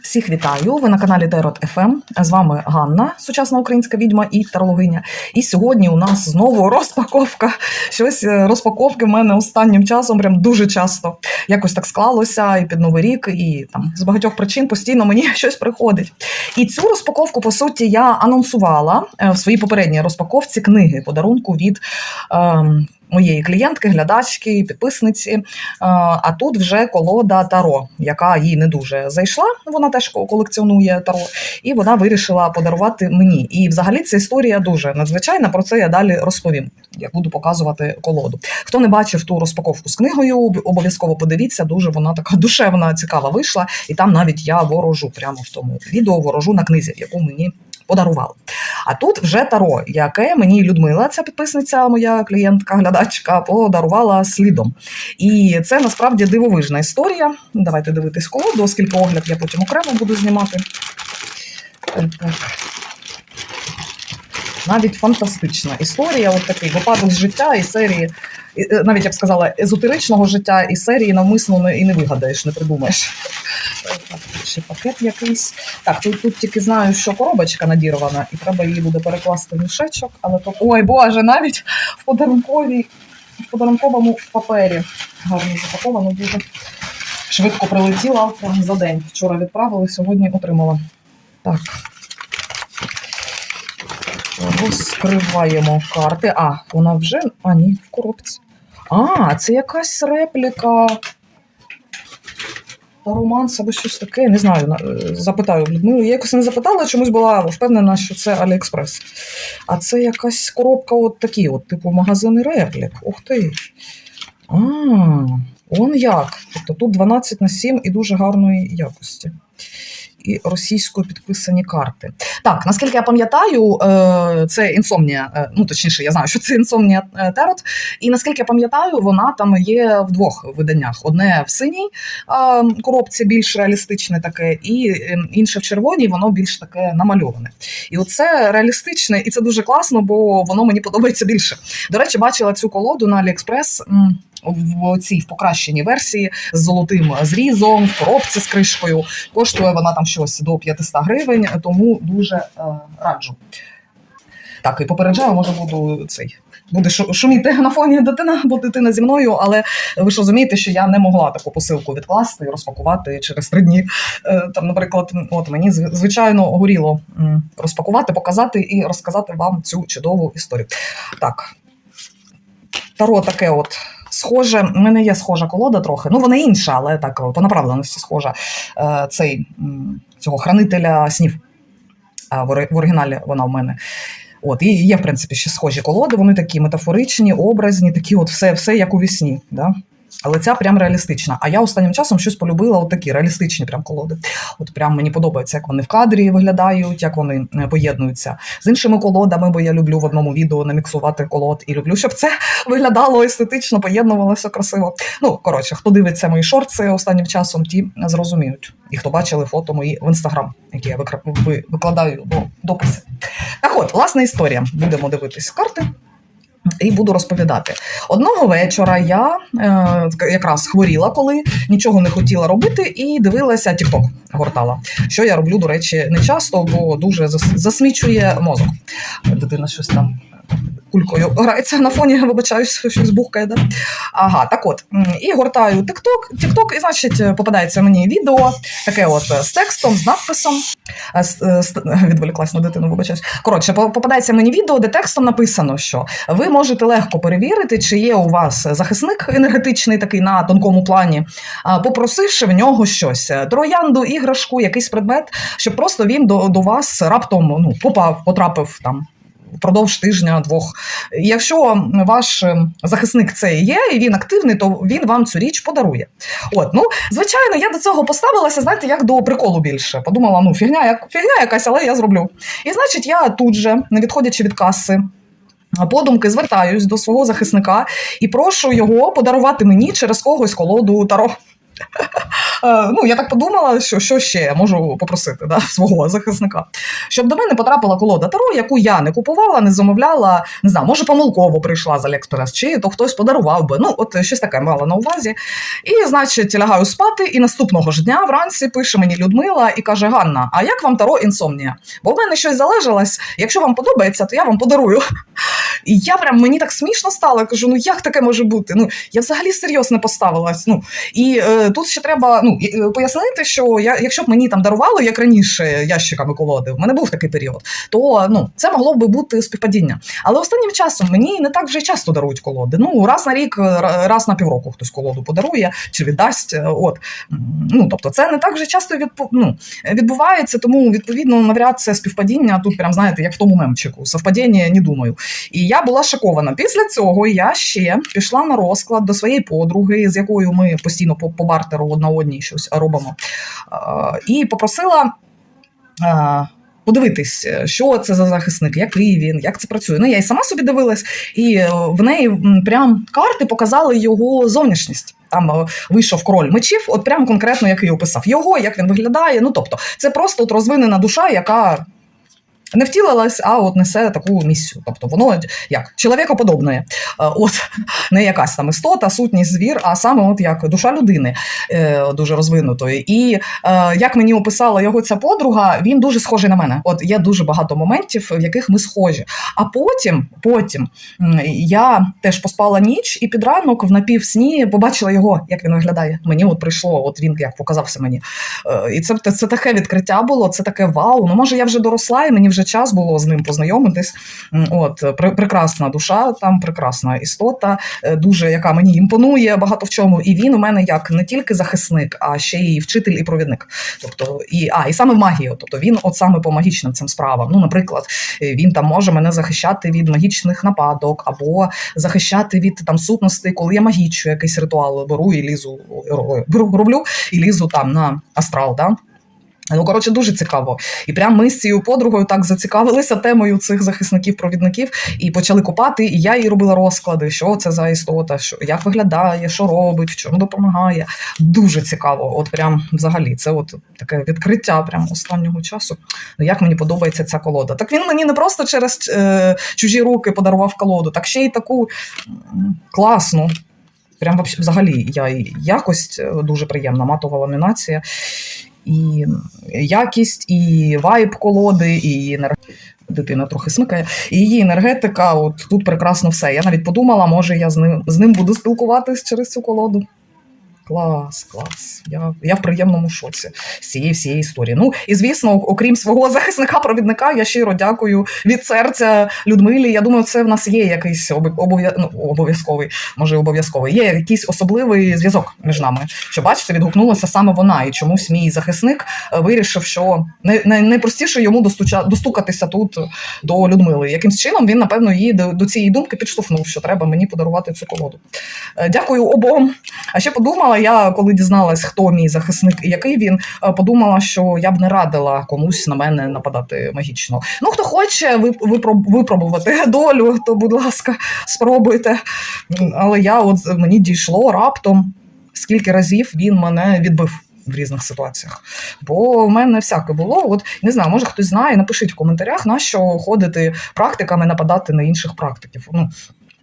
Всіх вітаю! Ви на каналі Терот ФМ. З вами Ганна, сучасна українська відьма і тарологиня. І сьогодні у нас знову розпаковка. Щось е, розпаковки в мене останнім часом прям дуже часто. Якось так склалося і під новий рік, і там з багатьох причин постійно мені щось приходить. І цю розпаковку, по суті, я анонсувала е, в своїй попередній розпаковці книги подарунку від. ем, Моєї клієнтки, глядачки, підписниці. Е, А тут вже колода Таро, яка їй не дуже зайшла. Вона теж колекціонує Таро, і вона вирішила подарувати мені. І взагалі ця історія дуже надзвичайна. Про це я далі розповім, як буду показувати колоду. Хто не бачив ту розпаковку з книгою, обов'язково подивіться. Дуже вона така душевна, цікава вийшла. І там навіть я ворожу прямо в тому відео, ворожу на книзі, яку мені подарували. А тут вже таро, яке мені Людмила, ця підписниця, моя клієнтка, глядачка, подарувала слідом. І це насправді дивовижна історія. Давайте дивитись колоду, оскільки огляд я потім окремо буду знімати. Так. Навіть фантастична історія, от такий випадок з життя і серії, е, навіть я б сказала, езотеричного життя і серії навмисно не, і не вигадаєш, не придумаєш. Ще пакет якийсь. Так, тут, тут тільки знаю, що коробочка надірвана, і треба її буде перекласти в мішечок, але то. Ой, Боже, навіть в подарунковій, в подарунковому папері. Гарно запаковано дуже. Швидко прилетіла за день. Вчора відправили, сьогодні отримала. Так. Розкриваємо карти. А, вона вже. А, ні, в коробці. А, це якась репліка. Та романс або щось таке, не знаю, е, запитаю Людмилу. Я якось не запитала, чомусь була впевнена, що це Аліекспрес. А це якась коробка, от такі, от, типу магазини реплік. Ух ти. А, он як. Тобто тут 12 на 7 і дуже гарної якості. І російською підписані карти. Так, наскільки я пам'ятаю, е, це інсомнія, е, ну точніше, я знаю, що це інсомнія е, Терот. І наскільки я пам'ятаю, вона там є в двох виданнях: одне в синій коробці, більш реалістичне таке, і е, інше в червоній, воно більш таке намальоване. І оце реалістичне, і це дуже класно, бо воно мені подобається більше. До речі, бачила цю колоду на Аліекспрес. В цій в покращеній версії з золотим зрізом, в коробці з кришкою. Коштує вона там щось до 500 гривень, тому дуже е, раджу. Так, і попереджаю, може буду цей. Буде шуміти на фоні дитина, бо дитина зі мною, але ви ж розумієте, що я не могла таку посилку відкласти і розпакувати через три дні. Е, Там, наприклад, от мені звичайно горіло розпакувати, показати і розказати вам цю чудову історію. Так, таро таке от. Схоже, в мене є схожа колода трохи. Ну, вона інша, але так по направленості схожа. Е, Цей цього хранителя снів. В в оригіналі вона в мене. От, і є, в принципі, ще схожі колоди, вони такі метафоричні, образні, такі, от все, все як у вісні. Да? Але ця прям реалістична. А я останнім часом щось полюбила от такі реалістичні прям колоди. От прям мені подобається, як вони в кадрі виглядають, як вони е, поєднуються з іншими колодами, бо я люблю в одному відео наміксувати колод і люблю, щоб це виглядало естетично, поєднувалося красиво. Ну, коротше, хто дивиться мої шорти останнім часом, ті зрозуміють. І хто бачили фото мої в інстаграм, які я викладаю до дописів. Так от, власна історія. Будемо дивитись карти. І буду розповідати. Одного вечора я е, якраз хворіла, коли нічого не хотіла робити, і дивилася TikTok, гортала. Що я роблю, до речі, не часто, бо дуже зас- засмічує мозок. Дитина щось там кулькою грається на фоні, вибачаюсь, щось бухкає. Да? Ага, так от. І гортаю TikTok, TikTok, і значить попадається мені відео, таке от е, з текстом, з надписом. Е, е, Відволіклась на дитину, вибачаюсь. Коротше, попадається мені відео, де текстом написано, що ви можете легко перевірити, чи є у вас захисник енергетичний такий на тонкому плані, попросивши в нього щось: е, троянду, іграшку, якийсь предмет, щоб просто він до, до вас раптом ну, попав, потрапив там. Впродовж тижня двох. Якщо ваш е, захисник це є, і він активний, то він вам цю річ подарує. От, ну звичайно, я до цього поставилася, знаєте, як до приколу більше. Подумала, ну фігня, як фігня якась, але я зроблю. І значить, я тут же, не відходячи від каси. Подумки звертаюсь до свого захисника і прошу його подарувати мені через когось колоду Таро. Е, Ну, я так подумала, що, що ще я можу попросити да, свого захисника. Щоб до мене потрапила колода Таро, яку я не купувала, не замовляла, не знаю, може помилково прийшла з Аліекспрес, чи то хтось подарував би. Ну, от щось таке мала на увазі. І, значить, лягаю спати, і наступного ж дня вранці пише мені Людмила і каже: Ганна, а як вам Таро інсомнія? Бо в мене щось залежалось. Якщо вам подобається, то я вам подарую. І я прям мені так смішно стало. Я кажу, ну як таке може бути? Ну я взагалі серйозно поставилась. Ну і е, тут ще треба ну е, пояснити, що я, якщо б мені там дарували, як раніше, ящиками колоди, в мене був такий період, то ну це могло би бути співпадіння. Але останнім часом мені не так вже часто дарують колоди. Ну раз на рік, раз на півроку хтось колоду подарує чи віддасть. е, От ну тобто, це не так вже часто відпо- ну, відбувається, тому відповідно навряд це співпадіння. Тут прям знаєте, як в тому мемчику. Совпадіння не думаю. І я була шокована. Після цього я ще пішла на розклад до своєї подруги, з якою ми постійно по, бартеру одна одній щось робимо. І попросила. Подивитись, що це за захисник, який він, як це працює. Ну я і сама собі дивилась, і е, в неї прям карти показали його зовнішність. Там е, вийшов король мечів, от прям конкретно який описав його, як він виглядає. Ну тобто, це просто от розвинена душа, яка не втілилась, а от несе таку місію. Тобто воно як чоловікоподобне. Е, От не якась там істота, сутність звір, а саме от як душа людини е, дуже розвинутої. І е, як мені описала його ця подруга, він дуже схожий на мене. От є дуже багато моментів, в яких ми схожі. А потім, потім я теж поспала ніч, і під ранок в напівсні побачила його, як він виглядає. Мені от прийшло, от він як показався мені. І це, це таке відкриття було, це таке вау. Ну, може, я вже доросла, і мені вже час було з ним познайомитись. От, пр- прекрасна душа, там прекрасна істота, е, дуже яка мені імпонує багато в чому. І він у мене як не тільки захисник, а ще й вчитель і провідник. Тобто, і, а, і саме магію. Тобто він от саме по магічним цим справам. Ну, наприклад, е, він там може мене захищати від магічних нападок, або захищати від там сутностей, коли я магічу якийсь ритуал беру і лізу, роблю і лізу там на астрал. Да? Ну, коротше, дуже цікаво. І прям ми з цією подругою так зацікавилися темою цих захисників-провідників і почали копати. І я їй робила розклади, що це за істота, що як виглядає, що робить, в чому допомагає. Дуже цікаво. От прям взагалі, це от таке відкриття прям останнього часу. Ну, як мені подобається ця колода. Так він мені не просто через е, чужі руки подарував колоду, так ще й таку класну. Прям взагалі я і якость е, дуже приємна, матова ламінація і якість, і вайб колоди, і її Дитина трохи смикає, і її енергетика. От тут прекрасно все. Я навіть подумала, може я з ним з ним буду спілкуватись через цю колоду. Клас, клас. Я, я в приємному шоці з цієї всієї історії. Ну і звісно, окрім свого захисника-провідника, я щиро дякую від серця Людмилі. Я думаю, це в нас є якийсь обов'я... ну, обов'язковий, може обов'язковий. Є якийсь особливий зв'язок між нами. Що бачите, відгукнулася саме вона, і чомусь мій захисник е, вирішив, що найпростіше йому достуча... достукатися тут до Людмили. Якимсь чином він, напевно, її до, до цієї думки підштовхнув, що треба мені подарувати цю колоду. Е, Дякую обом. А ще подумала, я коли дізналась, хто мій захисник і який він, е, подумала, що я б не радила комусь на мене нападати магічно. Ну, хто хоче вип- випроб- випробувати долю, то будь ласка, спробуйте. Але я от мені дійшло раптом, скільки разів він мене відбив. В різних ситуаціях. Бо в мене всяке було. От не знаю, може хтось знає, напишіть в коментарях, на що ходити практиками, нападати на інших практиків. Ну,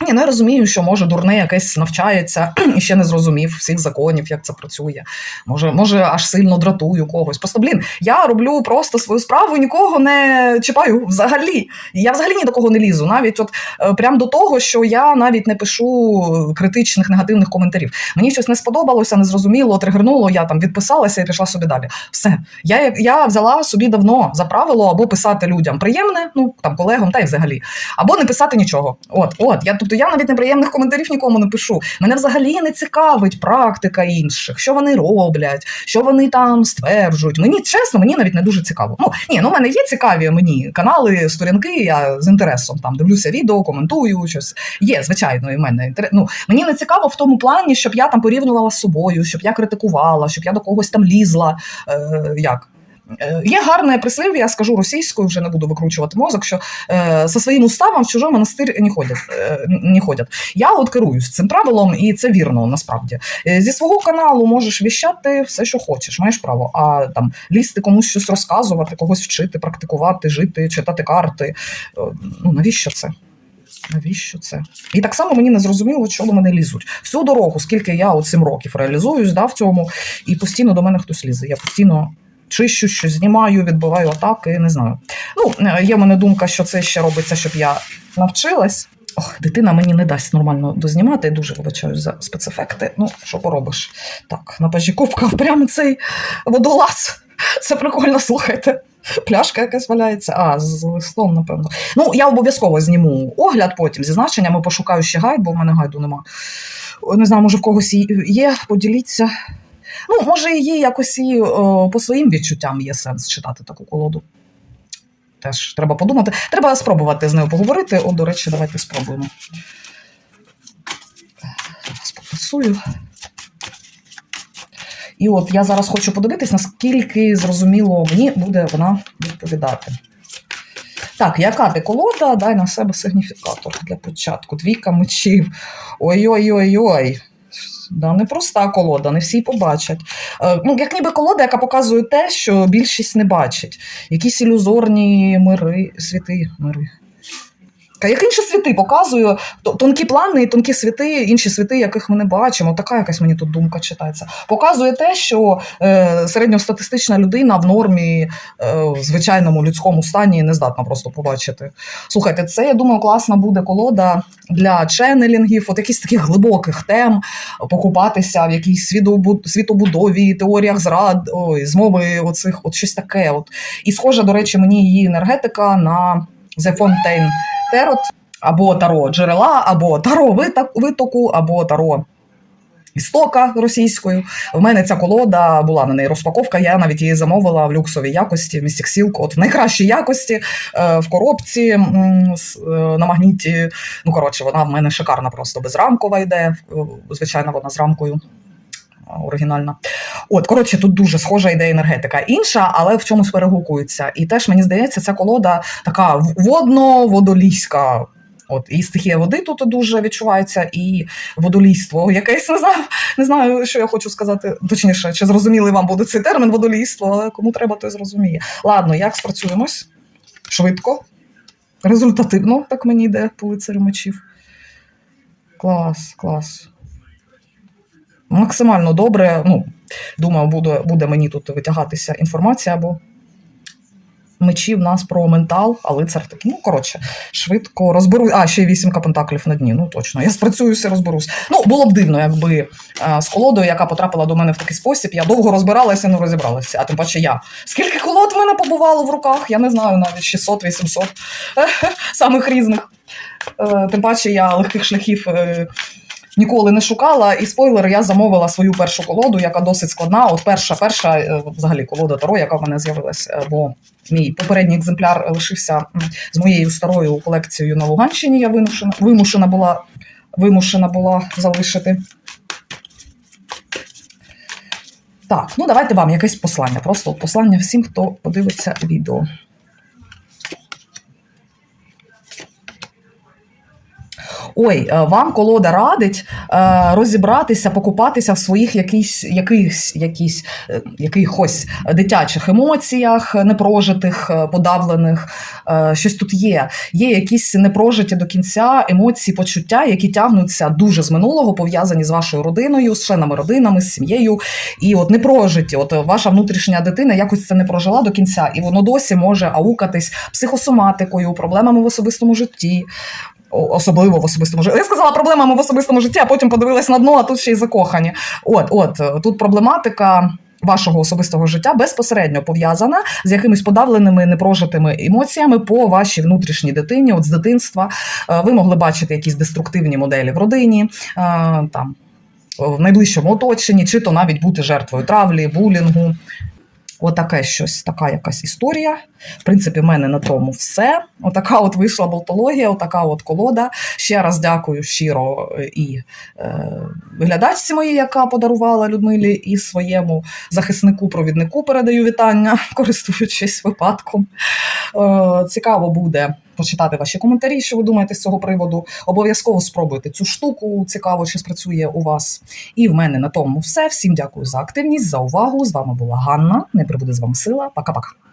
ні, ну я розумію, що може дурне якесь навчається і ще не зрозумів всіх законів, як це працює. Може, може, аж сильно дратую когось. Просто блін, я роблю просто свою справу, нікого не чіпаю взагалі. Я взагалі ні до кого не лізу. Навіть от е, прям до того, що я навіть не пишу критичних негативних коментарів. Мені щось не сподобалося, не зрозуміло, тригернуло. Я там відписалася і пішла собі далі. Все. Я, я взяла собі давно за правило або писати людям приємне, ну там колегам, та й взагалі, або не писати нічого. От, от я тобто я навіть неприємних коментарів нікому не пишу. Мене взагалі не цікавить практика інших, що вони роблять, що вони там стверджують. Мені чесно, мені навіть не дуже цікаво. Ну ні, ну в мене є цікаві мені канали, сторінки. Я з інтересом там дивлюся відео, коментую щось. Є, звичайно, і в мене. Ну мені не цікаво в тому плані, щоб я там порівнювала з собою, щоб я критикувала, щоб я до когось там лізла. Е, як? Е, Є гарне прислів'я, я скажу російською, вже не буду викручувати мозок, що е, за своїм уставом в чужий монастир не ходять. Е, не ходять. Я от керуюсь цим правилом, і це вірно насправді. Е, зі свого каналу можеш віщати все, що хочеш, маєш право. А там лізти комусь щось розказувати, когось вчити, практикувати, жити, читати карти. Е, ну навіщо це? Навіщо це? І так само мені не зрозуміло, що до мене лізуть. Всю дорогу, скільки я от 7 років реалізуюсь да, в цьому, і постійно до мене хтось лізе. Я постійно чищу, щось знімаю, відбиваю атаки, не знаю. Ну, е, є в мене думка, що це ще робиться, щоб я навчилась. Ох, дитина мені не дасть нормально дознімати, я дуже вибачаю за спецефекти. Ну, що поробиш? Так, на пажі кубка прямо цей водолаз. Це прикольно, слухайте. Пляшка якась валяється. А, з листом, напевно. Ну, я обов'язково зніму огляд потім зі значеннями, пошукаю ще гайд, бо в мене гайду нема. Не знаю, може в когось є, поділіться. Ну, може, її якось і о, по своїм відчуттям є сенс читати таку колоду. Теж треба подумати. Треба спробувати з нею поговорити. О, до речі, давайте спробуємо. Зараз. І от я зараз хочу подивитись, наскільки зрозуміло мені буде вона відповідати. Так, яка ти колода? Дай на себе сигніфікатор для початку. Двійка мечів. Ой-ой-ой-ой. Да, непроста колода, не всі побачать. Е, ну, як ніби колода, яка показує те, що більшість не бачить. Якісь ілюзорні мири, світи, мири. Як інші світи показую, тонкі плани і тонкі світи, інші світи, яких ми не бачимо. Така якась мені тут думка читається. Показує те, що е, середньостатистична людина в нормі, е, в звичайному людському стані не здатна просто побачити. Слухайте, це я думаю, класна буде колода для ченнелінгів, от якісь таких глибоких тем, покупатися в якійсь світобу- світобудові, теоріях зрад, ой, змови оцих, от щось таке. От. І схоже, до речі, мені її енергетика на The Fontaine Tarot, або таро джерела, або таро виток- витоку, або таро. Істока російською. В мене ця колода була на неї розпаковка. Я навіть її замовила в люксовій якості, в місті Сілк, от в найкращій якості, е, в коробці е, на магніті. Ну, коротше, вона в мене шикарна, просто безрамкова йде. Звичайно, вона з рамкою. Оригінальна. От, коротше, тут дуже схожа ідея енергетика. Інша, але в чомусь перегукується. І теж мені здається, ця колода така водно-водолійська. От і стихія води тут дуже відчувається, і водолійство. Якесь не знаю, не знаю, що я хочу сказати. Точніше, чи зрозумілий вам буде цей термін водолійство, але кому треба, той зрозуміє. Ладно, як спрацюємось? Швидко, результативно, так мені йде по лицарю мечів. Клас, клас. Максимально добре. Ну, думаю, буде, буде мені тут витягатися інформація, бо мечі в нас про ментал, а лицар такий. Ну, коротше, швидко розберусь. А, ще й вісімка пентаклів на дні. Ну точно, я спрацююся, розберусь. Ну, було б дивно, якби е, з колодою, яка потрапила до мене в такий спосіб, я довго розбиралася, не розібралася. А тим паче я. Скільки колод в мене побувало в руках? Я не знаю, навіть 600-800 самих різних. Е, Тим паче я легких шляхів. Ніколи не шукала, і спойлер, я замовила свою першу колоду, яка досить складна. От перша, перша е, взагалі колода Таро, яка в мене з'явилась, е, бо мій попередній екземпляр лишився з моєю старою колекцією на Луганщині. Я вимушена, вимушена була вимушена була залишити. Так, ну давайте вам якесь послання. Просто послання всім, хто подивиться відео. Ой, е, вам колода радить е, розібратися, покупатися в своїх якісь, якихось, якісь, е, якихось дитячих емоціях, непрожитих, подавлених. Щось тут є. Є якісь непрожиті до кінця емоції, почуття, які тягнуться дуже з минулого, пов'язані з вашою родиною, з членами родинами, з сім'єю. І от непрожиті, от ваша внутрішня дитина якось це не прожила до кінця, і воно досі може аукатись психосоматикою, проблемами в особистому житті. Особливо в особистому житті. Я сказала проблемами в особистому житті, а потім подивилась на дно, а тут ще й закохані. От, от тут проблематика. Вашого особистого життя безпосередньо пов'язана з якимись подавленими непрожитими емоціями по вашій внутрішній дитині. От з дитинства Е, ви могли бачити якісь деструктивні моделі в родині, е, там в найближчому оточенні, чи то навіть бути жертвою травлі, булінгу. Отаке щось, така якась історія. В принципі, в мене на тому все. Отака от вийшла болтологія, отака от колода. Ще раз дякую щиро е, і е, глядачці моїй, яка подарувала Людмилі, і своєму захиснику-провіднику передаю вітання, користуючись випадком. Е, цікаво буде почитати ваші коментарі, що ви думаєте з цього приводу. Обов'язково спробуйте цю штуку. Цікаво, чи спрацює у вас. І в мене на тому все. Всім дякую за активність, за увагу. З вами була Ганна. Не прибуде з вами сила. Пока-пока.